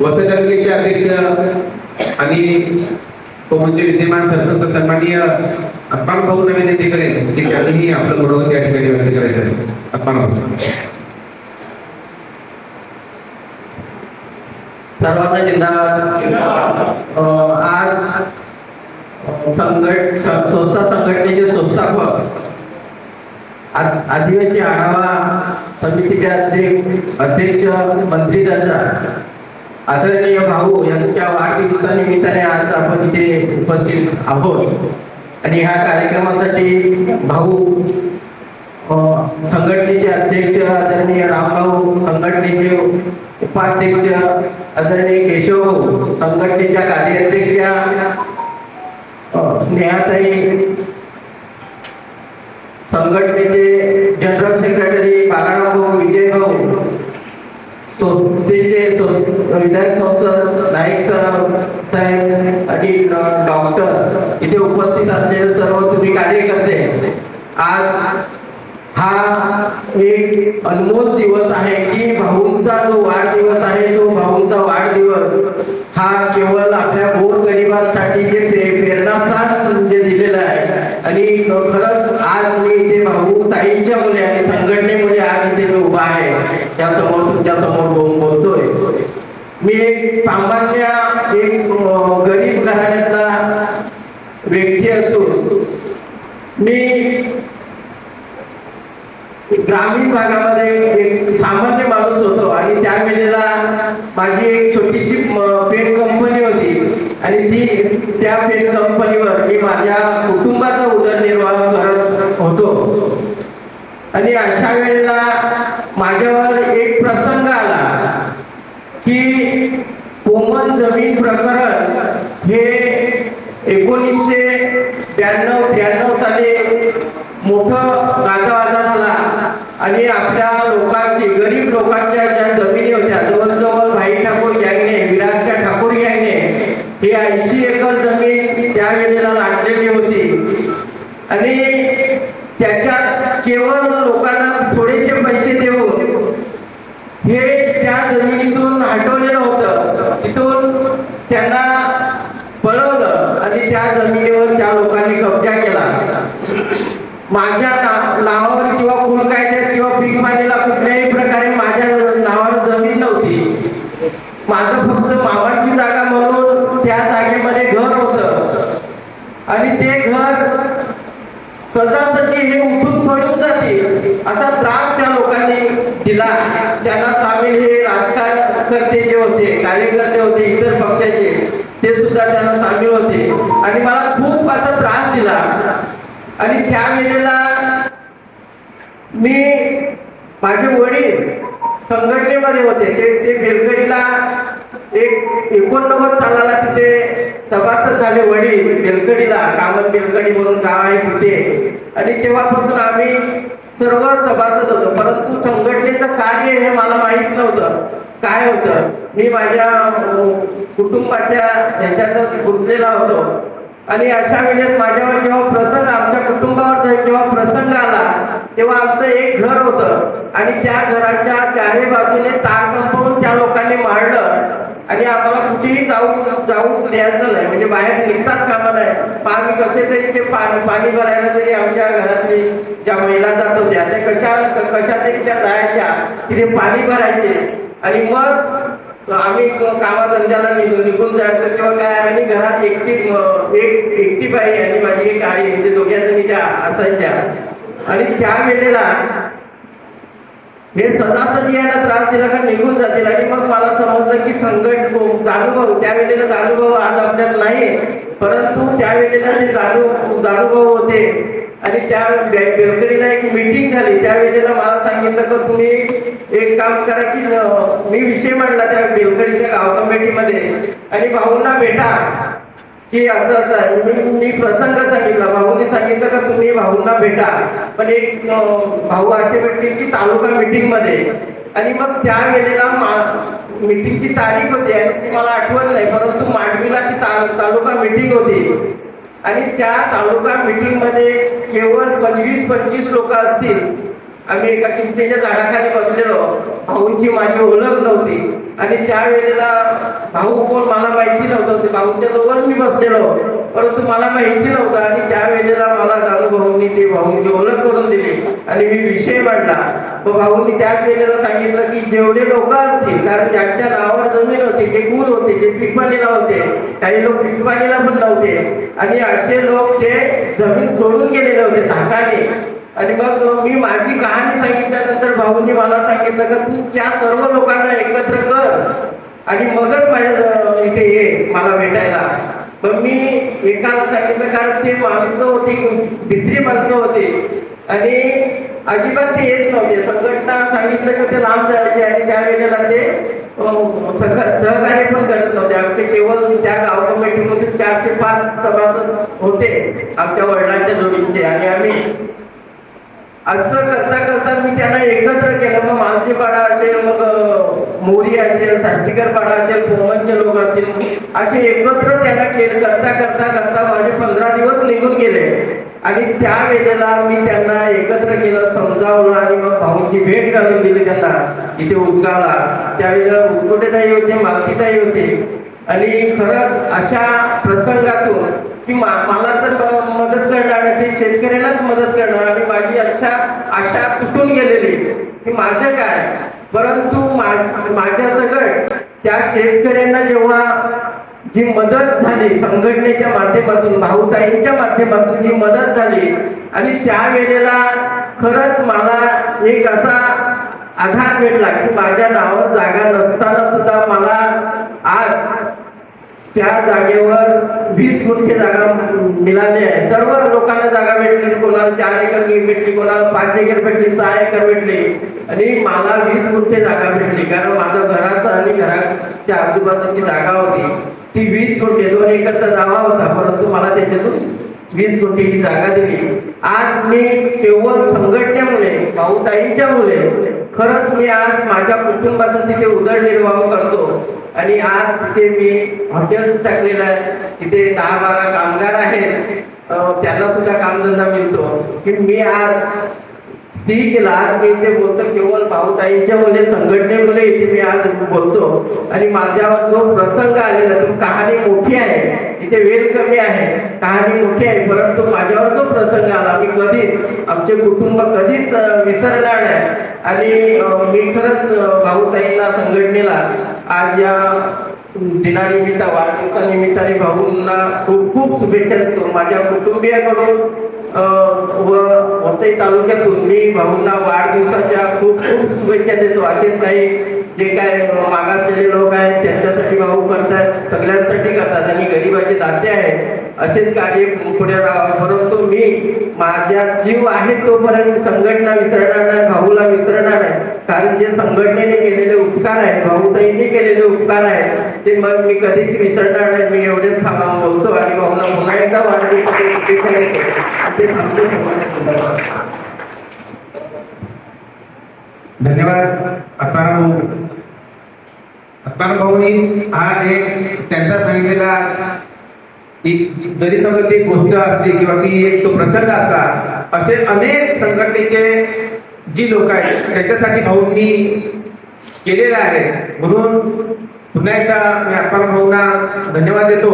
वसई अध्यक्ष आणि तो म्हणजे विद्यमान सरपंच सन्माननीय अप्पान भाऊ नवीन नेते करेल ते त्यांनीही आपलं मनोगत या ठिकाणी व्यक्त करायचं आहे. अप्पान भाऊ. सर्वांना जिंदाबाद आज संघट संस्था संघटनेचे संस्थापक आ- आदिवासी आढावा समितीचे अध्यक्ष अध्यक्ष मंत्री दर्जा आदरणीय भाऊ यांच्या वाढदिवसानिमित्ताने आज आपण इथे उपस्थित आहोत. आणि ह्या कार्यक्रमासाठी भाऊ संघटनेचे अध्यक्ष आदरणीय रामभाऊ संघटनेचे उपाध्यक्ष आदरणीय केशव भाऊ, संघटनेच्या कार्याध्यक्षा स्नेहाताई संघटनेचे विधायक संसद नाईक साहेब आणि डॉक्टर इथे उपस्थित असलेले सर्व तुम्ही कार्यकर्ते आज हा एक अनमोल दिवस आहे की भाऊंचा जो वाढदिवस आहे तो भाऊंचा वाढदिवस हा केवळ आपल्या गोर गरिबांसाठी जे प्रेरणास्थान जे दिलेलं आहे. आणि खरंच आज मी इथे भाऊ ताईंच्या मुले आणि संघटनेमुळे आज इथे मी उभा आहे त्या समोर तुमच्यासमोर बोलतोय. मी एक सामान्य एक गरीब घराण्यातला व्यक्ती असून मी ग्रामीण भागामध्ये एक सामान्य माणूस होतो आणि त्यावेळेला माझी एक छोटीशी पेन कंपनी होती आणि ती त्या पेन कंपनीवर मी माझ्या कुटुंबाचा उदरनिर्वाह करत होतो. आणि अशा वेळेला माझ्यावर एक प्रसंग आला की कोमल जमीन प्रकरण हे एकोणीसशे ब्याण्णव त्र्याण्णव साली मोठं गाजावाजा झाला. आणि आपल्या लोकांची गरीब लोकांच्या ज्या जमिनी होत्या जवळजवळ भाई ठाकूर यांनी विराजच्या ठाकूर यांनी हे ऐंशी एकर जमीन त्यावेळेला लाटलेली होती. आणि त्याच्यात केवळ लोकांना थोडेसे पैसे देऊन हे त्या जमिनीतून हटवलेलं होतं. तिथून त्यांना पळवलं आणि त्या जमिनीवर त्या लोकांनी कब्जा केला. माझ्या ना- नावावर किंवा कुल कायद्यात किंवा पीक पाणीला कुठल्याही प्रकारे माझ्या नावावर जमीन नव्हती. माझं फक्त मामाची जागा म्हणून त्या जागेमध्ये घर होत. आणि ते घर सजासजी हे उठून पडून जाते असा त्रास त्या लोकांनी दिला. त्यांना सामील हे राजकारण करते जे होते कार्यकर्ते आणि त्या वेळेला मी माझे वडील संघटनेमध्ये होते. ते ते बेलगडीला एक एकोणनव्वद सालाला तिथे सभासद झाले वडील बेलगडीला कामत बेलगडी म्हणून गाव आहे तिथे. आणि तेव्हापासून आम्ही सर्व सभासद होतो. परंतु संघटनेचं कार्य हे मला माहीत नव्हतं. काय होतं? मी माझ्या कुटुंबाच्या ह्याच्यात गुंतलेला होतो. आणि अशा वेळेस माझ्यावर जेव्हा कुटुंबावर जेव्हा प्रसंग आला तेव्हा आमचं एक घर होतं. आणि त्या घराच्या चारही बाजूने तार कंपाऊंड त्या लोकांनी मारलं. आणि आम्हाला कुठेही जाऊ जाऊ द्यायचं नाही. म्हणजे बाहेर निघतात कामा नाही. पाणी कसे तरी ते पाणी पाणी भरायला जरी आमच्या घरातली ज्या महिला जात होत्या त्या कशा कशा तरी त्या जायच्या. तिथे पाणी भरायचे. आणि मग आम्ही कामाधंद्याला निघून निघून जायचं. किंवा काय आणि घरात एकटी एक एकटी बाई आणि माझी एक आई म्हणजे दोघ्या त्या असायच्या. आणि त्या वेळेला हे सदासदी यांना त्रास दिला का निघून जातील. आणि मग मला समजलं की संकट जाणूभाऊ त्यावेळेला जाणूभाऊ आज आपल्यात नाही परंतु त्यावेळेला जे जाणू जाणूभाऊ होते. आणि त्या बे- बेलकरीला एक मीटिंग झाली. त्यावेळेला मला सांगितलं का तुम्ही एक काम करा की मी विषय मांडला त्या बेलकरीच्या गाव कमिटीमध्ये आणि भाऊंना भेटा. की असं असं आहे. मी मी प्रसंग सांगितला. भाऊंनी सांगितलं का तुम्ही भाऊंना भेटा. पण एक भाऊ असे भेटतील की तालुका मीटिंगमध्ये आणि मग त्या वेळेला मिटिंगची तारीख होती आणि ती मला आठवत नाही. परंतु मांडवीला ती तालुका मीटिंग होती. आणि त्या तालुका मीटिंगमध्ये केवळ पंचवीस पंचवीस लोक असतील. आम्ही एका चिंचेच्या झाडाखाली बसलेलो. भाऊंची माझी ओळख नव्हती. आणि त्यावेळेला भाऊ कोण मला माहिती नव्हतं. ते भाऊंच्या जवळ मी बसलेलो. परंतु मला माहिती नव्हतं. आणि त्यावेळेला मला जाणू भाऊंनी ते भाऊंची ओळख करून दिली. आणि मी विषय मांडला. व भाऊंनी त्याच वेळेला सांगितलं की जेवढे लोक असतील कारण ज्यांच्या नावावर जमीन होते जे गुण होते जे पिकवालेला होते काही लोक पिकवालेला पण नव्हते. आणि असे लोक ते जमीन सोडून गेलेले होते धाकाने. आणि मग मी माझी कहाणी सांगितल्यानंतर भाऊंनी मला सांगितलं का तू त्या सर्व लोकांना एकत्र कर आणि मगच माझ्या इथे ये मला भेटायला. मग मी एकाला सांगितलं कारण ते माणसं होती भित्री माणसं होते. आणि अजिबात ते येत नव्हते. संघटना सांगितलं की ते लांब जायचे आणि त्यावेळेला ते सहकार्य पण करत नव्हते. आमचे केवळ त्या गाव कमिटीमध्ये चार ते पाच सभासद होते आमच्या वडिलांच्या जोडीचे आणि आम्ही. असं करता करता मी त्यांना एकत्र केलं. मग मालजीपाडा असेल मग मोरी असेल साठीकर पाडा असेल कोमनचे लोक असतील असे एकत्र त्यांना केलं. करता करता करता माझे पंधरा दिवस निघून गेले. आणि त्या वेळेला मी त्यांना एकत्र केलं समजावलं आणि मग भाऊंची भेट घालून दिली त्यांना. इथे उसगावला त्यावेळेला उसकोटेताई होते मालतीताई होते. आणि खरंच अशा प्रसंगातून की मला तर म- मदत करणार आणि ते शेतकऱ्यांनाच आणि माझी अच्छा आशा तुटून गेलेली. की माझं काय परंतु माझ्या सगळं त्या शेतकऱ्यांना जेव्हा जी मदत झाली संघटनेच्या माध्यमातून भाऊताईंच्या माध्यमातून जी मदत झाली आणि त्या वेळेला खरंच मला एक असा आधार भेटला की माझ्या नावावर जागा नसताना सुद्धा मला आज त्या जागेवर वीस गुंठे जागा मिळाली आहे. सर्व लोकांना जागा भेटली. कोणाला चार एकर भेटली कोणाला पाच एकर भेटली सहा एकर भेटली. आणि मला वीस गुंठे जागा भेटली. कारण माझं घराचं आणि घराच्या आजूबाजूची जागा होती. ती वीस गुंठे दोन एकरचा जागा होता परंतु मला त्याच्यातून वीस गुंठे ही जागा दिली. आज मी केवळ संघटनेमुळे भाऊताईंच्या मुले खरंच मी आज माझ्या कुटुंबाचा तिथे उदरनिर्वाह करतो. आणि आज तिथे मी हॉटेल टाकलेलं आहे. तिथे दहा बारा कामगार आहेत. त्यांना सुद्धा कामधंदा मिळतो. की मी आज ती केला मी इथे बोलतो केवळ भाऊताईंच्या मुले संघटनेमुळे इथे मी आज बोलतो. आणि माझ्यावर जो प्रसंग आलेला तो कहाणी मोठी आहे. इथे वेळ कमी आहे. कहाणी मोठी आहे परंतु माझ्यावर जो प्रसंग आला मी कधीच आमचे कुटुंब कधीच विसरणार नाही. आणि मी खरंच अं, भाऊताईंना संघटनेला आज या दिनानिमित्त वाढदिवसानिमित्ताने भाऊंना खूप खूप शुभेच्छा देतो. माझ्या कुटुंबियाकडून व वसई तालुक्यातून मी भाऊंना वाढदिवसाच्या खूप खूप शुभेच्छा देतो. असेच काही जे काय मागासलेले लोक आहेत त्यांच्यासाठी भाऊ करतात सगळ्यांसाठी करतात. आणि गरिबाचे दाते आहेत. असे कार्य पुढे राहावे परंतु मी माझ्या जीव आहे तोपर्यंत संघटना विसरणार नाही भाऊला विसरणार नाही. कारण जे संघटनेने केलेले उपकार आहेत भाऊताईंनी केलेले उपकार आहेत ते मग मी कधीच विसरणार नाही. मी एवढेच थांबा बोलतो आणि भाऊला पुन्हा एकदा ते थांबतो धन्यवाद धन्यवाद. आत्माराम भाऊ. आत्माराम भाऊनी हा एक त्यांचा सांगितलेला एक जरी समजा ती गोष्ट असली किंवा ती एक तो प्रसंग असला असे अनेक संघटनेचे जी लोक आहेत त्याच्यासाठी भाऊंनी केलेले आहे. म्हणून पुन्हा एकदा मी आत्माराम भाऊंना धन्यवाद देतो.